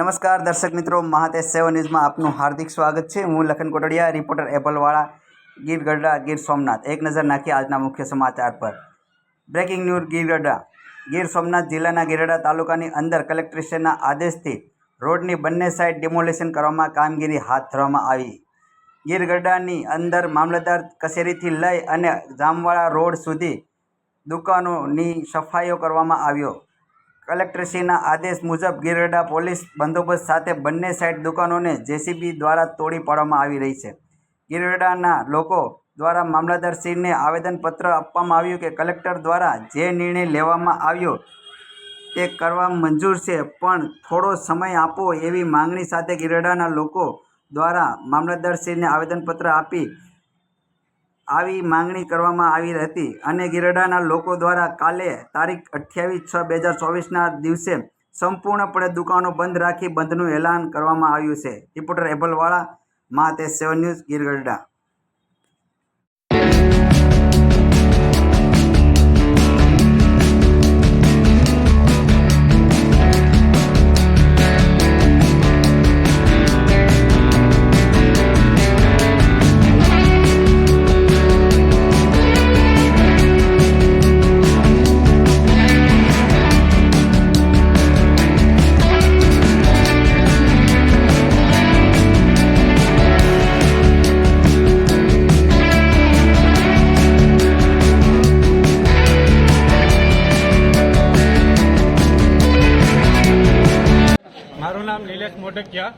નમસ્કાર દર્શક મિત્રો, મહાતેજ સેવન ન્યૂઝમાં આપનું હાર્દિક સ્વાગત છે. હું લખન કોટડિયા, રિપોર્ટર એપલવાળા, ગીર ગઢડા, ગીર સોમનાથ. એક નજર નાખીએ આજના મુખ્ય સમાચાર પર. Breaking news Gir Gadhada. Gir Somnath જિલ્લાના ગીરડા તાલુકાની અંદર કલેક્ટ્રેશનના આદેશથી રોડની બંને સાઇડ ડિમોલેશન કરવામાં કામગીરી હાથ ધરવામાં આવી. ગીર ગઢડાની અંદર મામલતદાર કચેરીથી લઈ અને જામવાળા રોડ સુધી દુકાનોની સફાઈઓ કરવામાં આવ્યો. કલેક્ટરશ્રીના આદેશ મુજબ ગિરડા પોલીસ બંદોબસ્ત સાથે બંને સાઇડ દુકાનોને જેસીબી દ્વારા તોડી પાડવામાં આવી રહી છે. ગિરડાના લોકો દ્વારા મામલતદારશ્રીને આવેદનપત્ર આપવામાં આવ્યું કે કલેક્ટર દ્વારા જે નિર્ણય લેવામાં આવ્યો તે કરવા મંજૂર છે, પણ થોડો સમય આપો એવી માંગણી સાથે ગિરડાના લોકો દ્વારા મામલતદારશ્રીને આવેદનપત્ર આપી આવી માંગણી કરવામાં આવી હતી અને ગિરડાના લોકો દ્વારા કાલે તારીખ અઠ્યાવીસ છ બે હજાર ચોવીસના દિવસે સંપૂર્ણપણે દુકાનો બંધ રાખી બંધનું એલાન કરવામાં આવ્યું છે. રિપોર્ટર એબલવાળા મા તે સેવન ન્યૂઝ ગીરગઢડા. નામ નિલેશ મોઢકિયા.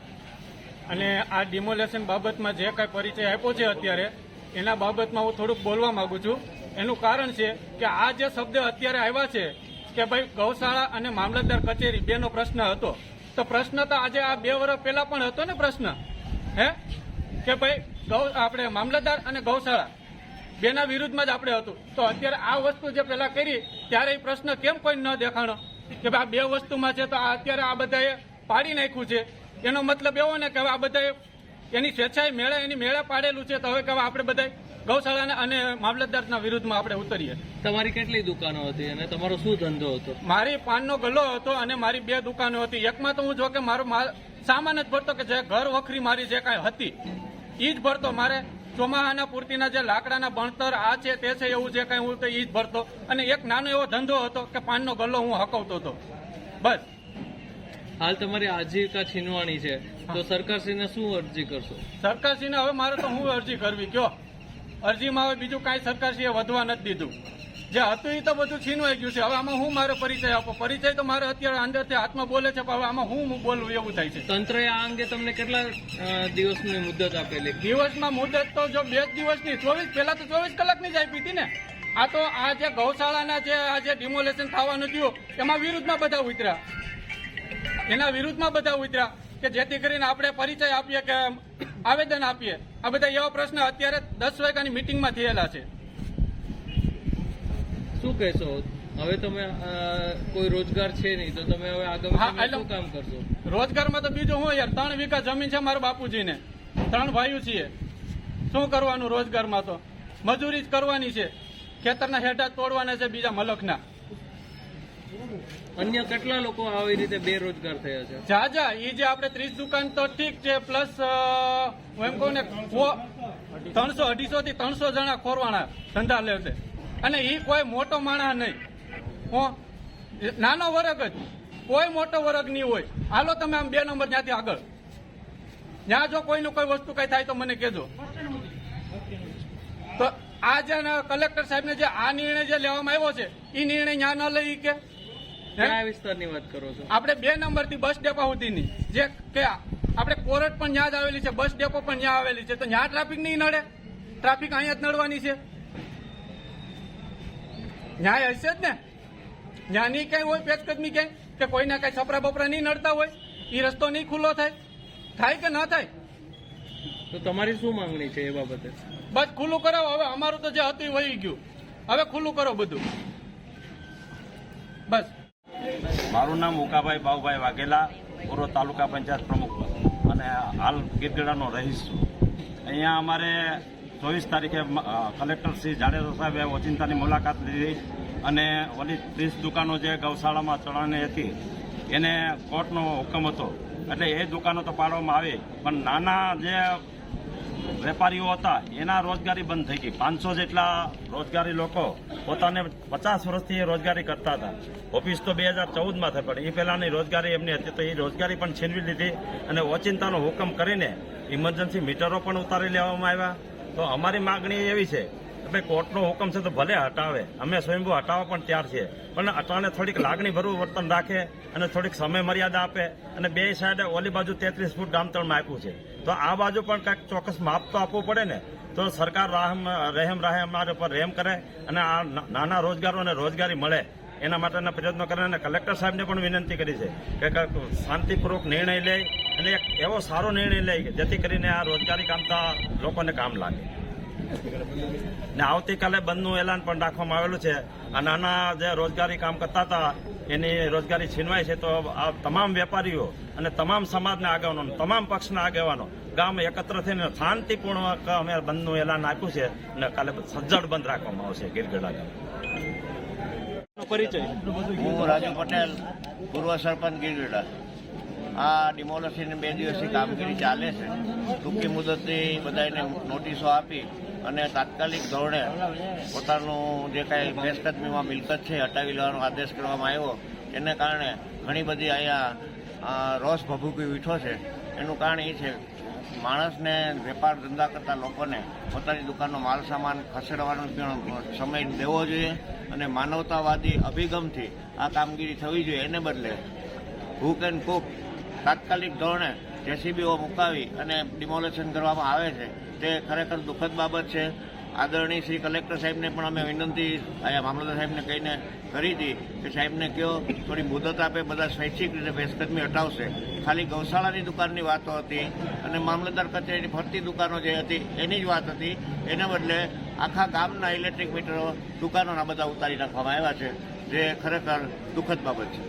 અને આ ડિમોલેશન બાબતમાં જે કાંઈ પરિચય આપ્યો છે અત્યારે, એના બાબતમાં હું થોડુંક બોલવા માંગુ છું. એનું કારણ છે કે આ જે શબ્દ અત્યારે આવ્યા છે કે ભાઈ ગૌશાળા અને મામલતદાર કચેરી બેનો પ્રશ્ન હતો. તો પ્રશ્ન તો આજે આ બે વર્ષ પહેલા પણ હતો ને પ્રશ્ન? હે? કે ભાઈ ગૌ આપણે મામલતદાર અને ગૌશાળા બેના વિરુદ્ધમાં જ આપણે હતું. તો અત્યારે આ વસ્તુ જે પહેલા કરી, ત્યારે એ પ્રશ્ન કેમ કોઈ ન દેખાણો? કે ભાઈ આ બે વસ્તુમાં છે તો અત્યારે આ બધાએ પાડી નાખ્યું છે. એનો મતલબ એવો ને કે હવે આ બધાએ એની સ્વેચ્છાએ મેળે એની મેળે પાડેલું છે. તો હવે કે આપણે બધા ગૌશાળાના અને મામલતદારના વિરુદ્ધમાં આપણે ઉતરીએ. તમારી કેટલી દુકાનો હતી અને તમારો શું ધંધો હતો? મારી પાનનો ગલ્લો હતો અને મારી બે દુકાનો હતી. એકમાં તો હું જો કે મારો સામાન જ ભરતો કે જે ઘર વખરી મારી જે કાંઈ હતી એ જ ભરતો. મારે ચોમાહાના પૂર્તિના જે લાકડાના ભણતર આ છે તે છે એવું જે કાંઈ હું તો એ જ ભરતો. અને એક નાનો એવો ધંધો હતો કે પાનનો ગલ્લો હું હકવતો હતો. બસ. હાલ તમારી આજીવિકા છીનવાણી છે. તો સરકારશ્રીને શું અરજી કરશો? સરકારશ્રીને હવે મારે તો હું અરજી કરવી કયો? અરજીમાં હવે બીજું કાંઈ સરકારશ્રીએ વધવા નથી દીધું. જે હતું એ તો બધું છીનવાઈ ગયું છે. હવે આમાં હું મારો પરિચય આપો? પરિચય તો મારે અત્યારે અંદરથી હાથમાં બોલે છે પણ હવે આમાં હું બોલું એવું થાય છે. તંત્રએ આ અંગે તમને કેટલા દિવસની મુદત આપેલી? દિવસમાં મુદત તો જો બે જ દિવસની ચોવીસ પહેલા તો ચોવીસ કલાકની જ આપી હતી ને. આ તો આ જે ગૌશાળાના જે આ જે ડિમોલેશન થવાનું થયું એમાં વિરુદ્ધમાં બધા ઉતર્યા. એના વિરુદ્ધમાં બધા ઉતર્યા કે જેથી કરીને આપણે પરિચય આપીએ કે આવેદન આપીએ. આ બધા એવા પ્રશ્ન અત્યારે દસ વાગ્યાની મિટિંગમાં થયેલા છે. શું કહેશો? હવે તમે કોઈ રોજગાર છે નહીં તો તમે હવે આગળ શું કામ કરશો? રોજગારમાં તો બીજું હું યાર ત્રણ વીઘા જમીન છે મારા બાપુજીને. ત્રણ ભાઈઓ છીએ. શું કરવાનું રોજગારમાં તો? મજૂરી જ કરવાની છે. ખેતરના હેઠા તોડવાના છે બીજા મલકના. અન્ય કેટલા લોકો આવી રીતે બેરોજગાર થયા છે? જા જા એ જે આપણે ત્રીસ દુકાન તો ઠીક છે, પ્લસ એમ કહું ને ત્રણસો, અઢીસો થી ત્રણસો જણા ખોરવાના ધંધા લેશે અને એ કોઈ મોટો માણસ નહીં. નાનો વર્ગ જ. કોઈ મોટો વર્ગ નહીં હોય. હાલો તમે આમ બે નંબર ત્યાંથી આગળ. ત્યાં જો કોઈનું કોઈ વસ્તુ કઈ થાય તો મને કહેજો. તો આ જે કલેક્ટર સાહેબને જે આ નિર્ણય જે લેવામાં આવ્યો છે એ નિર્ણય ત્યાં ન લઈ કે? કયા વિસ્તારની વાત કરો છો. આપણે બે નંબરથી બસ ડેપો સુધીની. જે કે આપણે કોરટ પણ ત્યાં જ આવેલી છે બસ ડેપો પણ ત્યાં આવેલી છે. તો ત્યાં ટ્રાફિક નહીં નડે? ટ્રાફિક અહીંયા જ નડવાની છે. ન્યાય હશે જ ને? ત્યાં નહીં ક્યાંય હોય પેચકદમી ક્યાંય? કે કોઈના કઈ છપરા બપરા નહીં નડતા હોય? એ રસ્તો નહીં ખુલ્લો થાય? થાય કે ન થાય? તો તમારી શું માંગણી છે એ બાબતે? બસ ખુલ્લું કરાવો. હવે અમારું તો જે હતું એ વહી ગયું. હવે ખુલ્લું કરો બધું. બસ. મારું નામ ઉકાભાઈ બાઉભાઈ વાઘેલા, પૂર્વ તાલુકા પંચાયત પ્રમુખ અને હાલ ગીરગઢાનો રહીશ છું. અહીંયા અમારે ચોવીસ તારીખે કલેક્ટર શ્રી જાડેજા સાહેબે ઓચિંતાની મુલાકાત લીધી અને ઓલી ત્રીસ દુકાનો જે ગૌશાળામાં ચડાવવાની હતી, એને કોર્ટનો હુકમ હતો. એટલે એ દુકાનો તો પાડવામાં આવી, પણ નાના જે વેપારીઓ હતા, એના રોજગારી બંધ થઈ ગઈ. પાંચસો જેટલા રોજગારી લોકો પોતાને પચાસ વર્ષથી એ રોજગારી કરતા હતા. ઓફિસ તો બે હજાર ચૌદમાં થઈ, પણ એ પહેલાંની રોજગારી એમની હતી, તો એ રોજગારી પણ છીનવી લીધી અને ઓચિંતાનો હુકમ કરીને ઇમરજન્સી મીટરો પણ ઉતારી લેવામાં આવ્યા. તો અમારી માગણી એવી છે ભાઈ કોર્ટનો હુકમ છે તો ભલે હટાવે. અમે સ્વયંભૂ હટાવવા પણ તૈયાર છીએ. પણ અટાણે થોડીક લાગણી ભરવું, વર્તન રાખે અને થોડીક સમય મર્યાદા આપે અને બે સાઈડે ઓલી બાજુ તેત્રીસ ફૂટ ગામતળમાં આપ્યું છે. તો આ બાજુ પણ કાંઈક ચોક્કસ માપ તો આપવું પડે ને? તો સરકાર રાહમ, રહેમ રાહે અમારા ઉપર રહેમ કરે અને આ નાના નાના રોજગારોને રોજગારી મળે. એના માટેના પ્રયત્નો કરે અને કલેક્ટર સાહેબને પણ વિનંતી કરી છે કે શાંતિપૂર્વક નિર્ણય લે અને એક એવો સારો નિર્ણય લે જેથી કરીને આ રોજગારી કામતા લોકોને કામ લાગે. ને આવતીકાલે બંધનું એલાન પણ રાખવામાં આવેલું છે. આ નાના જે રોજગારી કામ કરતા હતા એની રોજગારી છીનવાય છે તો આ તમામ વેપારીઓ અને તમામ સમાજના આગેવાનો તમામ પક્ષના આગેવાનો ગામ એકત્ર થઈને શાંતિપૂર્ણ અમે બંધનું એલાન આપ્યું છે અને કાલે સજ્જડ બંધ રાખવામાં આવશે. ગીરગઢા ગામ પરિચય. હું રાજુ પટેલ પૂર્વ સરપંચ ગીરગઢડા આ ડિમોલેશનની બે દિવસની કામગીરી ચાલે છે. ટૂંકી મુદતની બધાને નોટિસો આપી અને તાત્કાલિક ધોરણે પોતાનું જે કાંઈ ભેસકદમીમાં મિલકત છે હટાવી લેવાનો આદેશ કરવામાં આવ્યો. એને કારણે ઘણી બધી અહીંયા રોષ ભભૂકી વીઠો છે. એનું કારણ એ છે, માણસને, વેપાર ધંધા કરતા લોકોને પોતાની દુકાનનો માલ સામાન ખસેડવાનો સમય દેવો જોઈએ અને માનવતાવાદી અભિગમથી આ કામગીરી થવી જોઈએ. એને બદલે હુક એન્ડ કુક તાત્કાલિક ધોરણે જેસીબીઓ મુકાવી અને ડિમોલેશન કરવામાં આવે છે. તે ખરેખર દુઃખદ બાબત છે. આદરણીય શ્રી કલેક્ટર સાહેબને પણ અમે વિનંતી, અહીંયા મામલતદાર સાહેબને કહીને કરી હતી કે સાહેબને કહો થોડી મુદત આપે, બધા સ્વૈચ્છિક રીતે ભેસકદમી હટાવશે. ખાલી ગૌશાળાની દુકાનની વાતો હતી અને મામલતદાર કચેરીની ફરતી દુકાનો જે હતી એની જ વાત હતી. એના બદલે આખા ગામના ઇલેક્ટ્રિક મીટરો દુકાનોના બધા ઉતારી નાખવામાં આવ્યા છે. જે ખરેખર દુઃખદ બાબત છે.